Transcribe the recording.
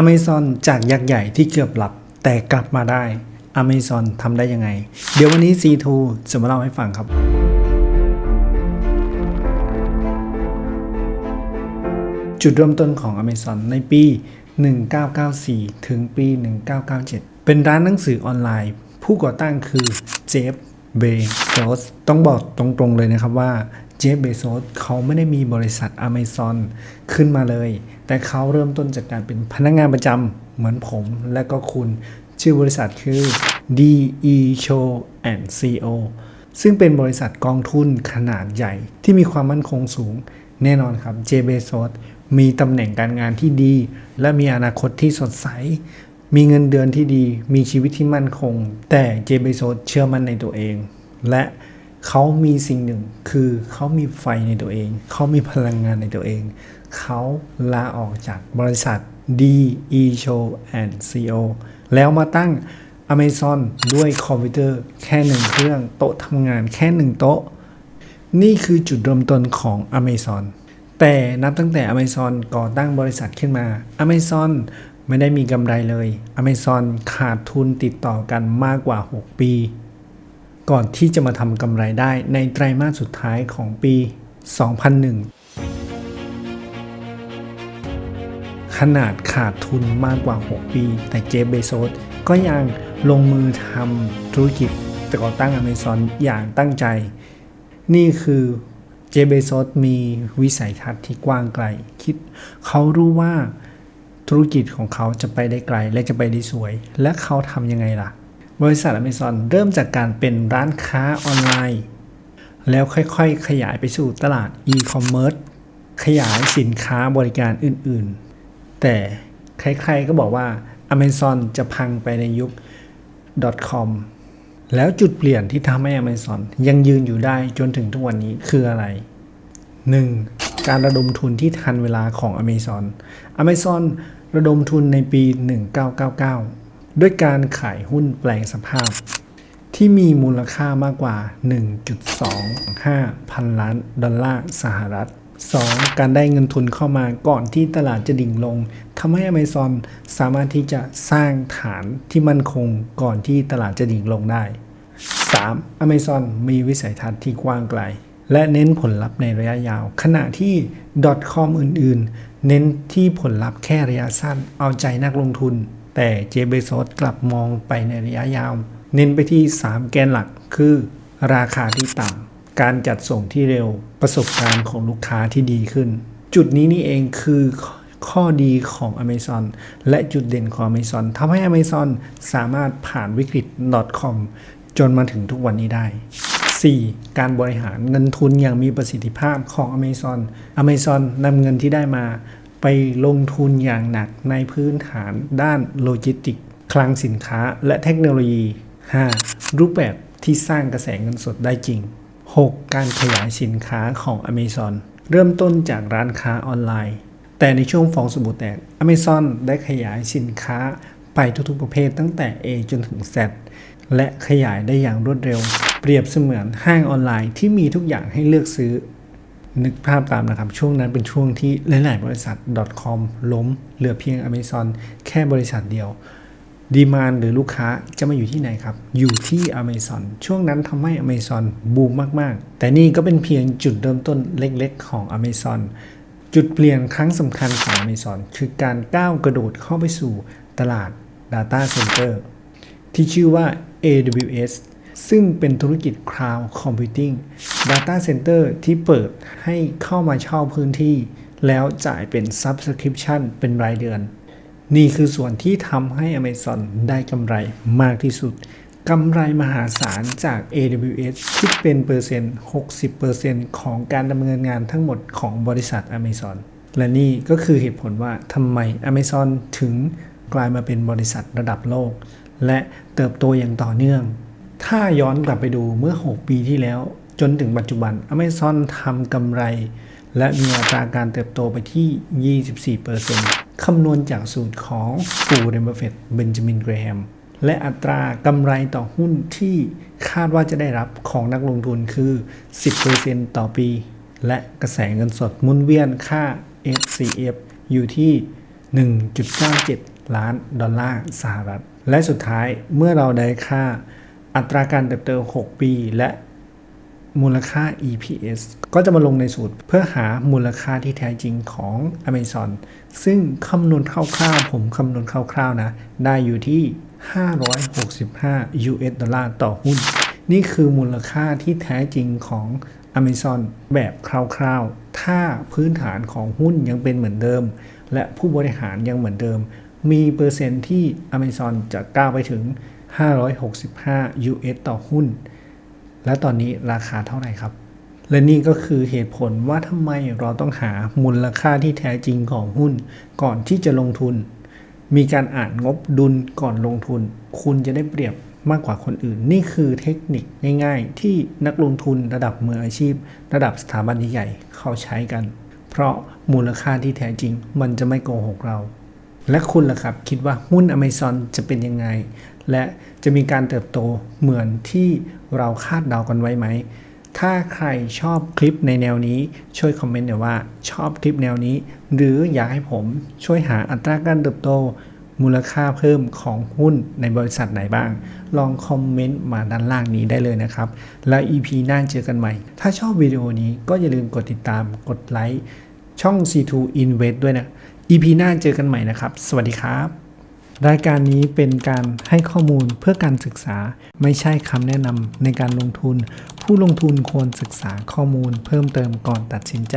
Amazon จากยักษ์ใหญ่ที่เกือบหลับ แต่กลับมาได้ Amazon ทำได้ยังไง เดี๋ยววันนี้ C2 จะมาเล่าให้ฟังครับ จุดเริ่มต้นของ Amazon ในปี 1994 ถึงปี 1997 เป็นร้านหนังสือออนไลน์ ผู้ก่อตั้งคือเจฟเบโซสต้องบอกตรงๆเลยนะครับว่า เจฟเบโซสเขาไม่ได้มีบริษัท Amazon ขึ้นมาเลย แต่เขาเริ่มต้นจากการเป็นพนักงานประจำเหมือนผมและก็คุณ ชื่อบริษัทคือ DE Show and CO ซึ่งเป็นบริษัทกองทุนขนาดใหญ่ที่มีความมั่นคงสูง แน่นอนครับเจเบโซสมีตำแหน่งการงานที่ดี และมีอนาคตที่สดใส มีเงินเดือนที่ดี มีชีวิตที่มั่นคง แต่เจเบโซสเชื่อมั่นในตัวเอง และเเขามีสิ่งหนึ่งคือเขามีไฟในตัวเอง เขามีพลังงานในตัวเอง เขาลาออกจากบริษัท DE Show and CO แล้วมาตั้ง Amazon ด้วยคอมพิวเตอร์แค่หนึ่งเครื่องโต๊ะทำงานแค่หนึ่งโต๊ะ นี่คือจุดเริ่มต้นของ Amazon แต่นับตั้งแต่ Amazon ก่อตั้งบริษัทขึ้นมา Amazon ไม่ได้มีกำไรเลย Amazon ขาดทุนติดต่อกันมากกว่า 6 ปี ก่อนที่จะมาทำกำไรได้ในไตรมาสสุดท้ายของปี 2001 ขนาดขาดทุนมากกว่า 6 ปี แต่เจฟเบโซสก็ยังลงมือทำธุรกิจก่อตั้ง Amazon อย่างตั้งใจ นี่คือเจฟเบโซสมีวิสัยทัศน์ที่กว้างไกล คิด เขารู้ว่าธุรกิจของเขาจะไปได้ไกลและจะไปได้สวย และเขาทำยังไงล่ะ บริษัท Amazon เริ่มจากการเป็นร้านค้าออนไลน์ แล้วค่อยๆ ขยายไปสู่ตลาด e-commerce ขยายสินค้าบริการอื่นๆ แต่ใครๆก็บอกว่า Amazon จะพังไปในยุค .com แล้วจุดเปลี่ยนที่ทำให้ Amazon ยังยืนอยู่ได้จนถึงทุกวันนี้คืออะไร 1. การระดมทุนที่ทันเวลาของ Amazon Amazon ระดมทุนในปี 1999 ด้วยการขายหุ้นแปลงสภาพ ที่มีมูลค่ามากกว่า 1.25 พันล้านดอลลาร์สหรัฐ 2. การได้เงินทุนเข้ามาก่อนที่ตลาดจะดิ่งลงทำให้ Amazon สามารถที่จะสร้างฐานที่มั่นคงก่อนที่ตลาดจะดิ่งลงได้ 3. Amazon มีวิสัยทัศน์ที่กว้างไกล และเน้นผลลัพธ์ในระยะยาว ขณะที่ .com อื่น ๆ เน้นที่ผลลัพธ์แค่ระยะสั้นเอาใจนักลงทุน แต่เจเบโซสกลับมองไปในระยะยาว เน้นไปที่ 3 แกนหลักคือ ราคาที่ต่ำการจัดส่งที่เร็วประสบการณ์ของลูกค้าที่ดีขึ้น จุดนี้นี่เองคือข้อดีของ Amazon และจุดเด่นของ Amazon ทำให้ Amazon สามารถผ่านวิกฤต .com จนมาถึงทุกวันนี้ได้ 4. การบริหารเงินทุนอย่างมีประสิทธิภาพของ Amazon Amazon นำเงินที่ได้มา ไปลงทุนอย่างหนักในพื้นฐานด้านโลจิสติก คลังสินค้าและเทคโนโลยี 5. รูปแบบที่สร้างกระแสเงินสดได้จริง 6. การขยายสินค้าของ Amazon เริ่มต้นจากร้านค้าออนไลน์ แต่ในช่วงฟองสบู่แตก Amazon ได้ขยายสินค้าไปทุกๆประเภทตั้งแต่ A จนถึง Z และขยายได้อย่างรวดเร็ว เปรียบเสมือนห้างออนไลน์ที่มีทุกอย่างให้เลือกซื้อ นึกภาพตามนะครับ ช่วงนั้นเป็นช่วงที่หลาย ๆ บริษัท .com ล้ม เหลือเพียง Amazon แค่บริษัทเดียวดีมานหรือลูกค้าจะมาอยู่ที่ไหนครับ อยู่ที่ Amazon ช่วงนั้นทำให้ Amazon บูมมาก ๆ แต่นี่ก็เป็นเพียงจุดเริ่มต้นเล็ก ๆ ของ Amazon จุดเปลี่ยนครั้งสำคัญของ Amazon คือการก้าวกระโดดเข้าไปสู่ตลาด Data Center ที่ชื่อว่า AWS ซึ่งเป็นธุรกิจ Cloud Computing Data Center ที่เปิดให้เข้ามาเช่าพื้นที่ แล้วจ่ายเป็น Subscription เป็นรายเดือน นี่คือส่วนที่ทำให้ Amazon ได้กำไรมากที่สุดกำไรมหาศาลจาก AWS คิดเป็นเปอร์เซ็นต์ 60%ของการดำเนินงานทั้งหมดของบริษัท Amazon และนี่ก็คือเหตุผลว่าทำไม Amazon ถึงกลายมาเป็นบริษัทระดับโลก และเติบโตอย่างต่อเนื่อง ถ้าย้อนกลับไปดูเมื่อ 6 ปีที่แล้ว จนถึงปัจจุบัน Amazon ทำกำไร และมีอัตราการเติบโตไปที่ 24%คำนวณจากสูตรของปูเรมเบฟเฟตเบนจามินเกรแฮมและอัตรากำไรต่อหุ้นที่คาดว่าจะได้รับของนักลงทุนคือ 10%ต่อปี และกระแสเงินสดมุนเวียนค่า FCF อยู่ที่ 1.97 ล้านดอลลาร์สหรัฐ และสุดท้ายเมื่อเราได้ค่า อัตราการเติบโต 6 ปี และมูลค่า EPS ก็จะมาลงในสูตรเพื่อหามูลค่าที่แท้จริงของ Amazon ซึ่งคำนวณคร่าวๆ ผมคำนวณคร่าวๆนะ ได้อยู่ที่ 565 US ดอลลาร์ต่อหุ้น นี่คือมูลค่าที่แท้จริงของ Amazon แบบคร่าวๆ ถ้าพื้นฐานของหุ้นยังเป็นเหมือนเดิม และผู้บริหารยังเหมือนเดิม มีเปอร์เซ็นต์ที่ Amazon จะก้าวไปถึง 565 US ต่อหุ้น และตอนนี้ราคาเท่าไหร่ครับ และนี่ก็คือเหตุผลว่าทำไมเราต้องหามูลค่าที่แท้จริงของหุ้น ก่อนที่จะลงทุน มีการอ่านงบดุลก่อนลงทุน คุณจะได้เปรียบมากกว่าคนอื่น นี่คือเทคนิคง่าย ๆ ที่นักลงทุนระดับมืออาชีพ ระดับสถาบันใหญ่ๆเขาใช้กัน เพราะมูลค่าที่แท้จริง มันจะไม่โกหกเรา และคุณล่ะครับ คิดว่าหุ้น Amazon จะเป็นยังไง และจะมีการเติบโตเหมือนที่เราคาดเดากันไว้ไหม ถ้าใครชอบคลิปในแนวนี้ช่วยคอมเมนต์หน่อยว่าชอบคลิปแนวนี้ หรืออยากให้ผมช่วยหาอัตราการเติบโตมูลค่าเพิ่มของหุ้นในบริษัทไหนบ้าง ลองคอมเมนต์มาด้านล่างนี้ได้เลยนะครับ แล้ว EP หน้าเจอกันใหม่ ถ้าชอบวิดีโอนี้ก็อย่าลืมกดติดตามกดไลค์ช่อง C2 Invest ด้วยนะ EP หน้าเจอกันใหม่นะครับ สวัสดีครับ รายการนี้เป็นการให้ข้อมูลเพื่อการศึกษา ไม่ใช่คำแนะนำในการลงทุน ผู้ลงทุนควรศึกษาข้อมูลเพิ่มเติมก่อนตัดสินใจ